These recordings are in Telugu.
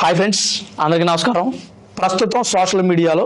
హాయ్ ఫ్రెండ్స్ అందరికీ నమస్కారం. ప్రస్తుతం సోషల్ మీడియాలో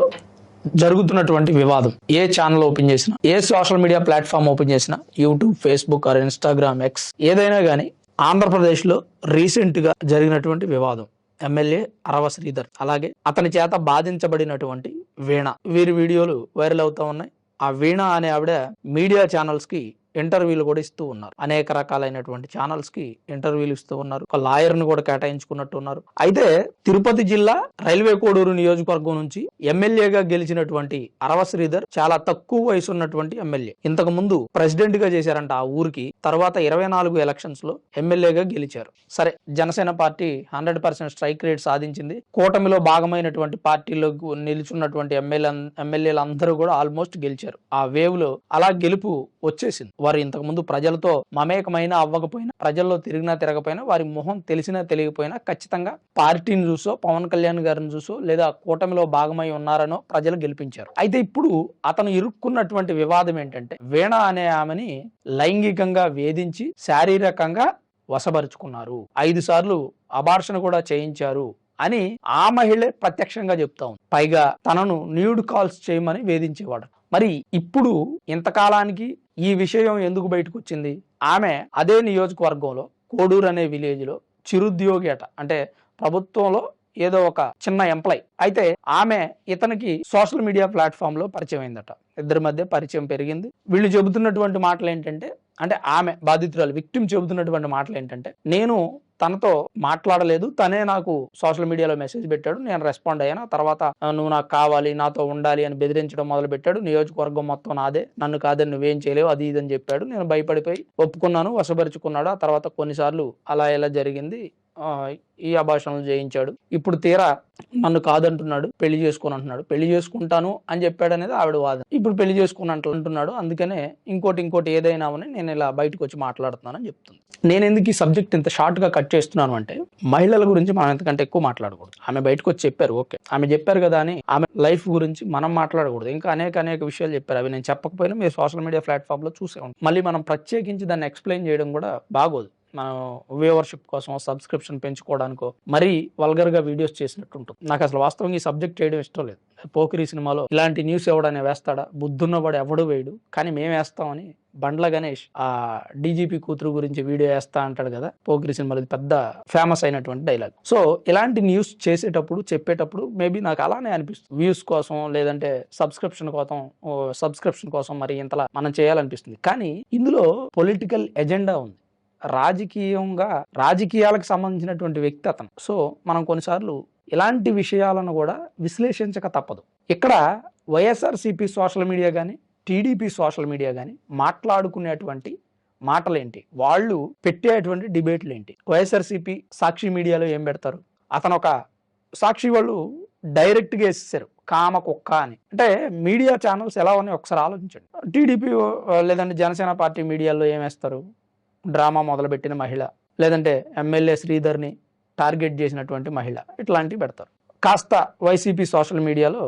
జరుగుతున్నటువంటి వివాదం. ఏ ఛానల్ ఓపెన్ చేసినా ఏ సోషల్ మీడియా ప్లాట్ఫామ్ ఓపెన్ చేసినా YouTube Facebook or Instagram X ఏదైనా కానీ ఆంధ్రప్రదేశ్లో రీసెంట్గా జరిగినటువంటి వివాదం. ఎమ్మెల్యే అరవ శ్రీధర్ అలాగే అతని చేత బాధించబడినటువంటి వీణ. వీరి వీడియోలు వైరల్ అవుతా ఉన్నాయి. ఆ వీణ అనే ఆవిడ మీడియా ఛానల్స్కి ఇంటర్వ్యూలు కూడా ఇస్తూ ఉన్నారు. అనేక రకాలైనటువంటి ఛానల్స్కి ఇంటర్వ్యూలు ఇస్తూ ఉన్నారు. ఒక లాయర్ను కూడా కేటాయించుకున్నట్టు ఉన్నారు. అయితే తిరుపతి జిల్లా రైల్వే కోడూరు నియోజకవర్గం నుంచి ఎమ్మెల్యేగా గెలిచినటువంటి అరవ శ్రీధర్ చాలా తక్కువ వయసు ఉన్నటువంటి ఎమ్మెల్యే. ఇంతకు ముందు ప్రెసిడెంట్గా చేశారంట ఆ ఊరికి. తర్వాత ఇరవై నాలుగు ఎలక్షన్స్లో ఎమ్మెల్యేగా గెలిచారు. సరే Janasena party hundred percent strike rate సాధించింది. కూటమిలో భాగమైనటువంటి పార్టీలో నిలుచున్నటువంటి ఎమ్మెల్యే ఎమ్మెల్యేలు అందరూ కూడా ఆల్మోస్ట్ గెలిచారు. ఆ వేవ్లో అలా గెలుపు వచ్చేసింది. వారు ఇంతకుముందు ప్రజలతో మమేకమైనా అవ్వకపోయినా ప్రజల్లో తిరిగినా తిరగపోయినా వారి మొహం తెలిసినా తెలియకపోయినా ఖచ్చితంగా పార్టీని చూసో పవన్ కళ్యాణ్ గారిని చూసో లేదా కూటమిలో భాగమై ఉన్నారనో ప్రజలు గెలిపించారు. అయితే ఇప్పుడు అతను ఇరుక్కున్నటువంటి వివాదం ఏంటంటే వీణ అనే ఆమెని లైంగికంగా వేధించి శారీరకంగా వశపరుచుకున్నారు. ఐదు సార్లు అబార్షన్ కూడా చేయించారు అని ఆ మహిళే ప్రత్యక్షంగా చెప్తా ఉంది. పైగా తనను న్యూడ్ కాల్స్ చేయమని వేధించేవాడు. మరి ఇప్పుడు ఇంతకాలానికి ఈ విషయం ఎందుకు బయటకు వచ్చింది ఆమె అదే నియోజకవర్గంలో కోడూరు అనే విలేజ్లో చిరుద్యోగి అట అంటే ప్రభుత్వంలో ఏదో ఒక చిన్న ఎంప్లాయ్. అయితే ఆమె ఇతనికి సోషల్ మీడియా ప్లాట్ఫామ్లో పరిచయం అయిందట ఇద్దరి మధ్య పరిచయం పెరిగింది. వీళ్ళు చెబుతున్నటువంటి మాటలు ఏంటంటే అంటే ఆమె బాధితురాలు విక్టిమ్ చెబుతున్నటువంటి మాటలు ఏంటంటే నేను తనతో మాట్లాడలేదు. తనే నాకు సోషల్ మీడియాలో మెసేజ్ పెట్టాడు. నేను రెస్పాండ్ అయ్యాను. తర్వాత నువ్వు నాకు కావాలి నాతో ఉండాలి అని బెదిరించడం మొదలు పెట్టాడు నియోజకవర్గం మొత్తం నాదే. నన్ను కాదని నువ్వేం చేయలేవు. అది ఇది అని చెప్పాడు. నేను భయపడిపోయి ఒప్పుకున్నాను వశపరుచుకున్నాడు. ఆ తర్వాత కొన్నిసార్లు అలా ఇలా జరిగింది ఈ అభాషణలు చేయించాడు ఇప్పుడు తీరా నన్ను కాదంటున్నాడు పెళ్ళి చేసుకుని అంటున్నాడు పెళ్ళి చేసుకుంటాను అని చెప్పాడు అనేది ఆవిడ వాదన. ఇప్పుడు పెళ్ళి చేసుకుని అంటున్నాడు. అందుకనే ఇంకోటి ఇంకోటి ఏదైనా అని నేను ఇలా బయటకు వచ్చి మాట్లాడుతున్నానని చెప్తుంది. నేను ఎందుకు ఈ సబ్జెక్ట్ ఇంత షార్ట్గా కట్ చేస్తున్నాను అంటే మహిళల గురించి మనం ఎంతకంటే ఎక్కువ మాట్లాడకూడదు. ఆమె బయటకు వచ్చి చెప్పారు ఓకే. ఆమె చెప్పారు కదా అని ఆమె లైఫ్ గురించి మనం మాట్లాడకూడదు. ఇంకా అనేక అనేక విషయాలు చెప్పారు. అవి నేను చెప్పకపోయినా మీరు సోషల్ మీడియా ప్లాట్ఫామ్లో చూసే మళ్ళీ మనం ప్రత్యేకించి దాన్ని ఎక్స్ప్లెయిన్ చేయడం కూడా బాగోదు. మనం వ్యూవర్షిప్ కోసం సబ్స్క్రిప్షన్ పెంచుకోవడానికో మరీ వల్గర్గా వీడియోస్ చేసినట్టు ఉంటుంది నాకు అసలు వాస్తవంగా ఈ సబ్జెక్ట్ చేయడం ఇష్టం లేదు. పోకిరి సినిమాలో ఇలాంటి న్యూస్ ఎవడనే వేస్తాడా? బుద్ధున్నవాడు ఎవడు వేయడు. కానీ మేము వేస్తామని బండ్ల గణేష్ ఆ డీజీపీ కూతురు గురించి వీడియో వేస్తా అంటాడు కదా? పోకిరి సినిమాలో ఇది పెద్ద ఫేమస్ అయినటువంటి డైలాగ్. సో ఇలాంటి న్యూస్ చేసేటప్పుడు చెప్పేటప్పుడు మేబీ నాకు అలానే అనిపిస్తుంది. వ్యూస్ కోసం లేదంటే సబ్స్క్రిప్షన్ కోసం సబ్స్క్రిప్షన్ కోసం మరి ఇంతలా మనం చేయాలనిపిస్తుంది. కానీ ఇందులో పొలిటికల్ ఎజెండా ఉంది. రాజకీయంగా రాజకీయాలకు సంబంధించినటువంటి వ్యక్తి అతను. సో మనం కొన్నిసార్లు ఇలాంటి విషయాలను కూడా విశ్లేషించక తప్పదు. ఇక్కడ వైఎస్ఆర్సీపీ సోషల్ మీడియా కానీ టీడీపీ సోషల్ మీడియా కానీ మాట్లాడుకునేటువంటి మాటలేంటి? వాళ్ళు పెట్టేటువంటి డిబేట్లు ఏంటి వైఎస్ఆర్సిపి సాక్షి మీడియాలో ఏం పెడతారు? అతను ఒక సాక్షి వాళ్ళు డైరెక్ట్గా వేసేసారు కామ కుక్క అని. అంటే మీడియా ఛానల్స్ ఎలా ఉన్నాయి ఒకసారి ఆలోచించండి. టీడీపీ లేదంటే జనసేన పార్టీ మీడియాలో ఏమేస్తారు డ్రామా మొదలుపెట్టిన మహిళ లేదంటే ఎమ్మెల్యే శ్రీధర్ని టార్గెట్ చేసినటువంటి మహిళ ఇట్లాంటివి పెడతారు. కాస్త వైసీపీ సోషల్ మీడియాలో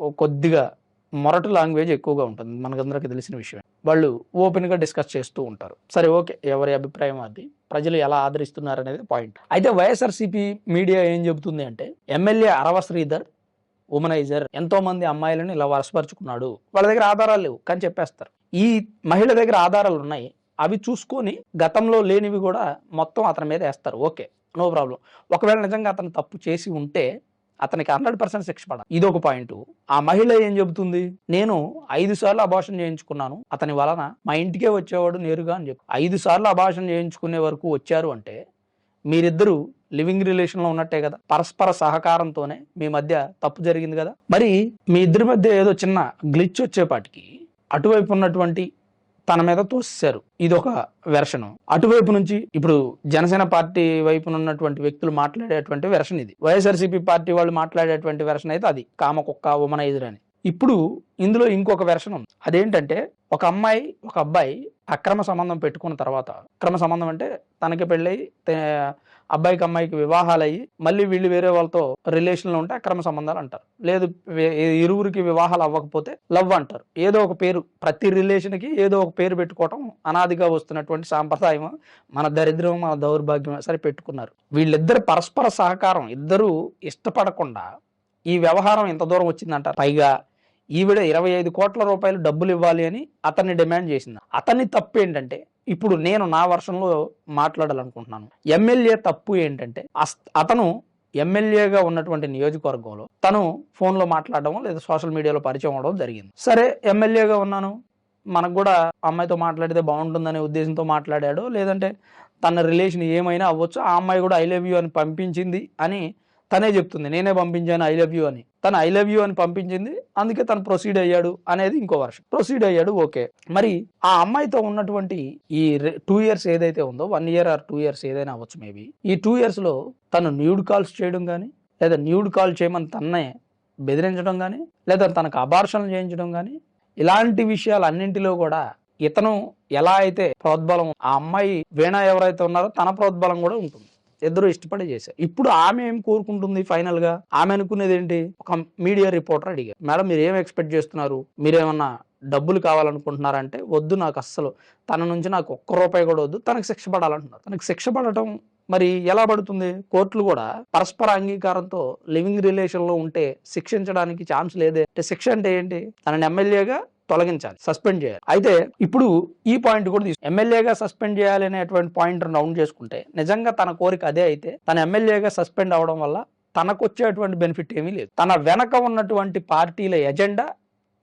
ఓ కొద్దిగా మొరటు లాంగ్వేజ్ ఎక్కువగా ఉంటుంది మనకందరికీ తెలిసిన విషయం వాళ్ళు ఓపెన్గా డిస్కస్ చేస్తూ ఉంటారు. సరే ఓకే ఎవరి అభిప్రాయం అది? ప్రజలు ఎలా ఆదరిస్తున్నారు అనేది పాయింట్. అయితే వైఎస్ఆర్సీపీ మీడియా ఏం చెబుతుంది అంటే ఎమ్మెల్యే అరవ శ్రీధర్ ఉమనైజర్ ఎంతో మంది అమ్మాయిలను ఇలా వరసపరుచుకున్నాడు. వాళ్ళ దగ్గర ఆధారాలు లేవు కానీ చెప్పేస్తారు. ఈ మహిళ దగ్గర ఆధారాలు ఉన్నాయి అవి చూసుకొని గతంలో లేనివి కూడా మొత్తం అతని మీద వేస్తారు. Okay no problem. ఒకవేళ నిజంగా అతను తప్పు చేసి ఉంటే అతనికి హండ్రెడ్ పర్సెంట్ శిక్ష పడాలి. ఇది ఒక పాయింట్. ఆ మహిళ ఏం చెబుతుంది? నేను ఐదు సార్లు అభాషణ చేయించుకున్నాను. అతని వలన మా ఇంటికే వచ్చేవాడు నేరుగా అని చెప్పి. ఐదు సార్లు అభాషణ చేయించుకునే వరకు వచ్చారు అంటే మీరిద్దరూ లివింగ్ రిలేషన్లో ఉన్నట్టే కదా? పరస్పర సహకారంతోనే మీ మధ్య తప్పు జరిగింది కదా? మరి మీ ఇద్దరి మధ్య ఏదో చిన్న గ్లిచ్ వచ్చేపాటికి అటువైపు ఉన్నటువంటి తన మీద తోసేశారు. ఇది ఒక వెర్షన్. అటువైపు నుంచి ఇప్పుడు జనసేన పార్టీ వైపున ఉన్నటువంటి వ్యక్తులు మాట్లాడేటువంటి వెర్షన్ ఇది. వైఎస్ఆర్సీపీ పార్టీ వాళ్ళు మాట్లాడేటువంటి వెర్షన్ అయితే అది. కామ కుక్క ఉమనైజర్ అని. ఇప్పుడు ఇందులో ఇంకొక వెర్షన్ ఉంది. అదేంటంటే ఒక అమ్మాయి ఒక అబ్బాయి అక్రమ సంబంధం పెట్టుకున్న తర్వాత అక్రమ సంబంధం అంటే తనకి పెళ్ళయి అబ్బాయికి అమ్మాయికి వివాహాలు అయ్యి మళ్ళీ వీళ్ళు వేరే వాళ్ళతో రిలేషన్లో ఉంటే అక్రమ సంబంధాలు అంటారు. లేదు ఇరువురికి వివాహాలు అవ్వకపోతే లవ్ అంటారు. ఏదో ఒక పేరు ప్రతి రిలేషన్కి ఏదో ఒక పేరు పెట్టుకోవటం అనాదిగా వస్తున్నటువంటి సాంప్రదాయం మన దరిద్రం మన దౌర్భాగ్యం సరే పెట్టుకున్నారు. వీళ్ళిద్దరు పరస్పర సహకారం ఇద్దరు ఇష్టపడకుండా ఈ వ్యవహారం ఎంత దూరం వచ్చిందంటారు. పైగా ఈవిడ ఇరవై ఐదు కోట్ల రూపాయలు డబ్బులు ఇవ్వాలి అని అతన్ని డిమాండ్ చేసింది. అతని తప్పు ఏంటంటే ఇప్పుడు నేను నా వర్షంలో మాట్లాడాలనుకుంటున్నాను. ఎమ్మెల్యే తప్పు ఏంటంటే అస్- అతను ఎమ్మెల్యేగా ఉన్నటువంటి నియోజకవర్గంలో తను ఫోన్లో మాట్లాడడం లేదా సోషల్ మీడియాలో పరిచయం అవడం జరిగింది. సరే ఎమ్మెల్యేగా ఉన్నాను. మనకు కూడా అమ్మాయితో మాట్లాడితే బాగుంటుందనే ఉద్దేశంతో మాట్లాడాడు. లేదంటే తన రిలేషన్ ఏమైనా అవ్వచ్చు ఆ అమ్మాయి కూడా ఐ లవ్ యూ అని పంపించింది అని తనే చెప్తుంది నేనే పంపించాను ఐ లవ్ యూ అని. తను ఐ లవ్ యూ అని పంపించింది అందుకే తను ప్రొసీడ్ అయ్యాడు అనేది ఇంకో వర్షం ప్రొసీడ్ అయ్యాడు ఓకే మరి ఆ అమ్మాయితో ఉన్నటువంటి ఈ టూ ఇయర్స్ ఏదైతే ఉందో one year or two years ఏదైనా అవ్వచ్చు మేబీ ఈ టూ ఇయర్స్లో తను న్యూడ్ కాల్స్ చేయడం కానీ లేదా న్యూడ్ కాల్ చేయమని తన్నే బెదిరించడం కానీ లేదా తనకు అబార్షణలు చేయించడం కానీ ఇలాంటి విషయాలు అన్నింటిలో కూడా ఇతను ఎలా అయితే ప్రోద్బలం ఆ అమ్మాయి వీణ ఎవరైతే ఉన్నారో తన ప్రోద్బలం కూడా ఉంటుంది. ఇద్దరు ఇష్టపడి చేశారు. ఇప్పుడు ఆమె ఏం కోరుకుంటుంది ఫైనల్గా ఆమె అనుకునేది ఏంటి? ఒక మీడియా రిపోర్టర్ అడిగారు మేడం మీరు ఏం ఎక్స్పెక్ట్ చేస్తున్నారు? మీరేమన్నా డబ్బులు కావాలనుకుంటున్నారంటే వద్దు నాకు అస్సలు. తన నుంచి నాకు ఒక్క రూపాయి కూడా వద్దు. తనకు శిక్ష పడాలంటున్నారు. తనకు శిక్ష పడటం మరి ఎలా పడుతుంది? కోర్టులు కూడా పరస్పర అంగీకారంతో లివింగ్ రిలేషన్లో ఉంటే శిక్షించడానికి ఛాన్స్ లేదే. అంటే శిక్ష అంటే ఏంటి? తనని ఎమ్మెల్యేగా తొలగించాలి సస్పెండ్ చేయాలి. అయితే ఇప్పుడు ఈ పాయింట్ కూడా తీసుకు ఎమ్మెల్యేగా సస్పెండ్ చేయాలి అనేటువంటి పాయింట్ రౌండ్ చేసుకుంటే నిజంగా తన కోరిక అదే అయితే తన ఎమ్మెల్యేగా సస్పెండ్ అవడం వల్ల తనకు వచ్చేటువంటి బెనిఫిట్ ఏమీ లేదు. తన వెనక ఉన్నటువంటి పార్టీల ఎజెండా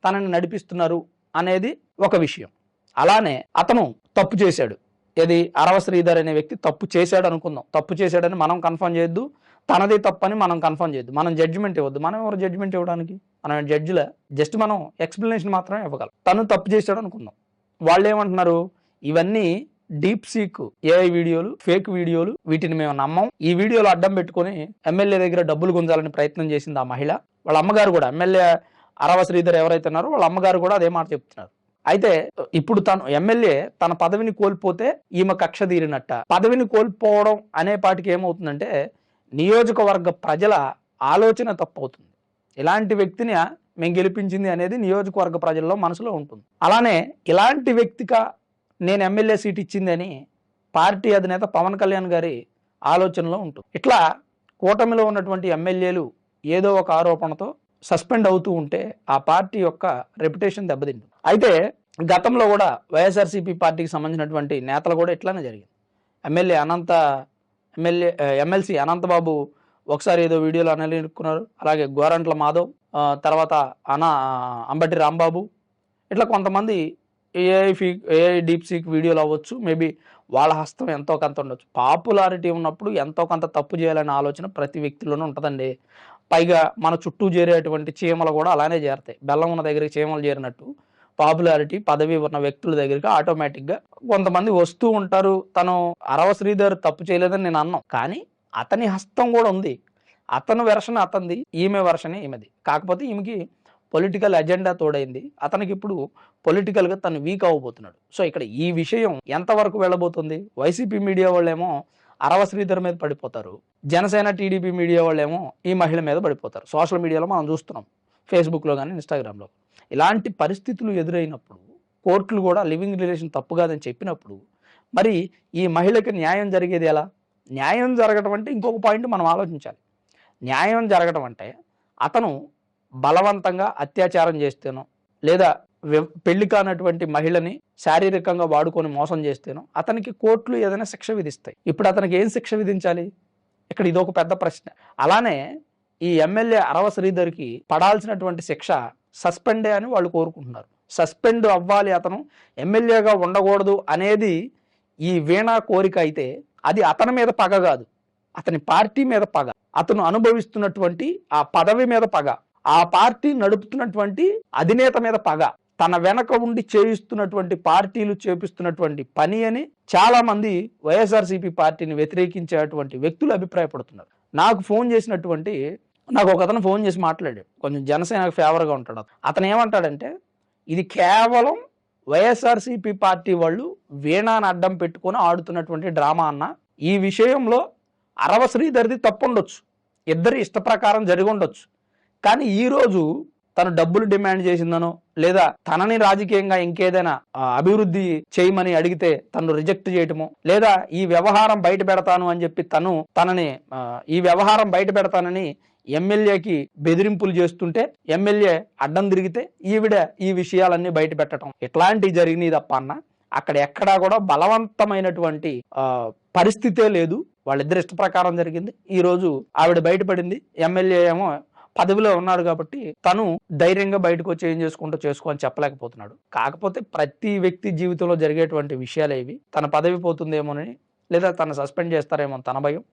తనని నడిపిస్తున్నారు అనేది ఒక విషయం. అలానే అతను తప్పు చేశాడు. ఏది అరవ శ్రీధర్ అనే వ్యక్తి తప్పు చేశాడు అనుకుందాం. తప్పు చేశాడని మనం కన్ఫర్మ్ చేయొద్దు. తనది తప్పని మనం కన్ఫర్మ్ చేయొద్దు. మనం జడ్జిమెంట్ ఇవ్వద్దు. మనం ఎవరు జడ్జిమెంట్ ఇవ్వడానికి? మనం జడ్జిల జస్ట్ మనం ఎక్స్ప్లెనేషన్ మాత్రమే ఇవ్వగలం. తను తప్పు చేశాడు అనుకుందాం. వాళ్ళు ఏమంటున్నారు? ఇవన్నీ డీప్ సీక్ ఏఐ వీడియోలు ఫేక్ వీడియోలు వీటిని మేము నమ్మం. ఈ వీడియోలు అడ్డం పెట్టుకొని ఎమ్మెల్యే దగ్గర డబ్బులు గుంజాలని ప్రయత్నం చేసింది ఆ మహిళ. వాళ్ళ అమ్మగారు కూడా ఎమ్మెల్యే అరవ శ్రీధర్ ఎవరైతే ఉన్నారో వాళ్ళ అమ్మగారు కూడా అదే మాట చెప్తున్నారు. అయితే ఇప్పుడు తను ఎమ్మెల్యే తన పదవిని కోల్పోతే ఈమె కక్ష తీరినట్ట. పదవిని కోల్పోవడం అనే పాటికి ఏమవుతుందంటే నియోజకవర్గ ప్రజల ఆలోచన తప్పవుతుంది. ఇలాంటి వ్యక్తిని మేము గెలిపించింది అనేది నియోజకవర్గ ప్రజల్లో మనసులో ఉంటుంది. అలానే ఇలాంటి వ్యక్తిగా నేను ఎమ్మెల్యే సీట్ ఇచ్చిందని పార్టీ అధినేత పవన్ కళ్యాణ్ గారి ఆలోచనలో ఉంటుంది. ఇట్లా కూటమిలో ఉన్నటువంటి ఎమ్మెల్యేలు ఏదో ఒక ఆరోపణతో సస్పెండ్ అవుతూ ఉంటే ఆ పార్టీ యొక్క రెప్యుటేషన్ దెబ్బతింటుంది. అయితే గతంలో కూడా వైఎస్ఆర్సీపీ పార్టీకి సంబంధించినటువంటి నేతలు కూడా ఇట్లానే జరిగింది. MLA Anantha MLA MLC Anantha Babu ఒకసారి ఏదో వీడియోలు అనలేనుకున్నారు. అలాగే గోరంట్ల మాధవ్ తర్వాత అనా అంబటి రాంబాబు ఇట్లా కొంతమంది ఏఐ ఫీ ఏఐ డీప్ సీక్ వీడియోలు అవ్వచ్చు మేబీ వాళ్ళ హస్తం ఎంతో కొంత ఉండొచ్చు. పాపులారిటీ ఉన్నప్పుడు ఎంతో కొంత తప్పు చేయాలనే ఆలోచన ప్రతి వ్యక్తిలోనూ ఉంటుందండి. పైగా మన చుట్టూ చేరేటువంటి చీమలు కూడా అలానే చేరతాయి. బెల్లం ఉన్న దగ్గరికి చీమలు చేరినట్టు పాపులారిటీ పదవి ఉన్న వ్యక్తుల దగ్గరికి ఆటోమేటిక్గా కొంతమంది వస్తూ ఉంటారు. తను అరవ శ్రీధర్ తప్పు చేయలేదని నేను అన్నాం. కానీ అతని హస్తం కూడా ఉంది. అతను వెర్షన్ అతనిది ఈమె వెర్షన్ ఈమెది. కాకపోతే ఈమెకి పొలిటికల్ అజెండా తోడైంది. అతనికి ఇప్పుడు పొలిటికల్గా తను వీక్ అవ్వబోతున్నాడు. సో ఇక్కడ ఈ విషయం ఎంతవరకు వెళ్ళబోతుంది? వైసీపీ మీడియా వాళ్ళేమో అరవ శ్రీధర్ మీద పడిపోతారు. జనసేన టీడీపీ మీడియా వాళ్ళేమో ఈ మహిళ మీద పడిపోతారు. సోషల్ మీడియాలో మనం చూస్తున్నాం. ఫేస్బుక్లో కానీ ఇన్స్టాగ్రామ్లో. ఇలాంటి పరిస్థితులు ఎదురైనప్పుడు కోర్టులు కూడా లివింగ్ రిలేషన్ తప్పు కాదని చెప్పినప్పుడు మరి ఈ మహిళకి న్యాయం జరిగేది ఎలా? న్యాయం జరగటం అంటే ఇంకొక పాయింట్ మనం ఆలోచించాలి. న్యాయం జరగటం అంటే అతను బలవంతంగా అత్యాచారం చేస్తేనో లేదా పెళ్ళి కానటువంటి మహిళని శారీరకంగా వాడుకొని మోసం చేస్తేనో అతనికి కోర్టులు ఏదైనా శిక్ష విధిస్తాయి. ఇప్పుడు అతనికి ఏం శిక్ష విధించాలి? ఇక్కడ ఇదొక పెద్ద ప్రశ్న. అలానే ఈ ఎమ్మెల్యే అరవ శ్రీధర్కి పడాల్సినటువంటి శిక్ష సస్పెండే అని వాళ్ళు కోరుకుంటున్నారు. సస్పెండ్ అవ్వాలి అతను ఎమ్మెల్యేగా ఉండకూడదు అనేది ఈ వీణా కోరిక అయితే అది అతని మీద పగ కాదు. అతని పార్టీ మీద పగ. అతను అనుభవిస్తున్నటువంటి ఆ పదవి మీద పగ. ఆ పార్టీ నడుపుతున్నటువంటి అధినేత మీద పగ. తన వెనక ఉండి చేయిస్తున్నటువంటి పార్టీలు చేపిస్తున్నటువంటి పని అని చాలామంది వైఎస్ఆర్సీపీ పార్టీని వ్యతిరేకించేటువంటి వ్యక్తులు అభిప్రాయపడుతున్నారు. నాకు ఫోన్ చేసినటువంటి నాకు ఒక అతను ఫోన్ చేసి మాట్లాడాడు. కొంచెం జనసేనకు ఫేవర్గా ఉంటాడు అతను. ఏమంటాడంటే ఇది కేవలం వైఎస్ఆర్సీపీ పార్టీ వాళ్ళు వీణాను అడ్డం పెట్టుకొని ఆడుతున్నటువంటి డ్రామా అన్న ఈ విషయంలో అరవ శ్రీధర్ది తప్పుండొచ్చు. ఇద్దరి ఇష్ట ప్రకారం జరిగి ఉండొచ్చు. కానీ ఈరోజు తను డబ్బులు డిమాండ్ చేసిందనో లేదా తనని రాజకీయంగా ఇంకేదైనా అభివృద్ధి చేయమని అడిగితే తను రిజెక్ట్ చేయటము లేదా ఈ వ్యవహారం బయట పెడతాను అని చెప్పి తను తనని ఈ వ్యవహారం బయట పెడతానని ఎమ్మెల్యేకి బెదిరింపులు చేస్తుంటే ఎమ్మెల్యే అడ్డం తిరిగితే ఈవిడ ఈ విషయాలన్నీ బయట పెట్టడం ఇట్లాంటివి జరిగినాయి తప్ప అన్న. అక్కడ ఎక్కడా కూడా బలవంతమైనటువంటి పరిస్థితే లేదు. వాళ్ళిద్దరు ఇష్ట ప్రకారం జరిగింది. ఈరోజు ఆవిడ బయటపడింది. ఎమ్మెల్యే ఏమో పదవిలో ఉన్నాడు కాబట్టి తను ధైర్యంగా బయటకు వచ్చి ఏం చేసుకుంటూ చేసుకో అని చెప్పలేకపోతున్నాడు. కాకపోతే ప్రతి వ్యక్తి జీవితంలో జరిగేటువంటి విషయాలు ఇవి. తన పదవి పోతుందేమోనని లేదా తను సస్పెండ్ చేస్తారేమో తన భయం.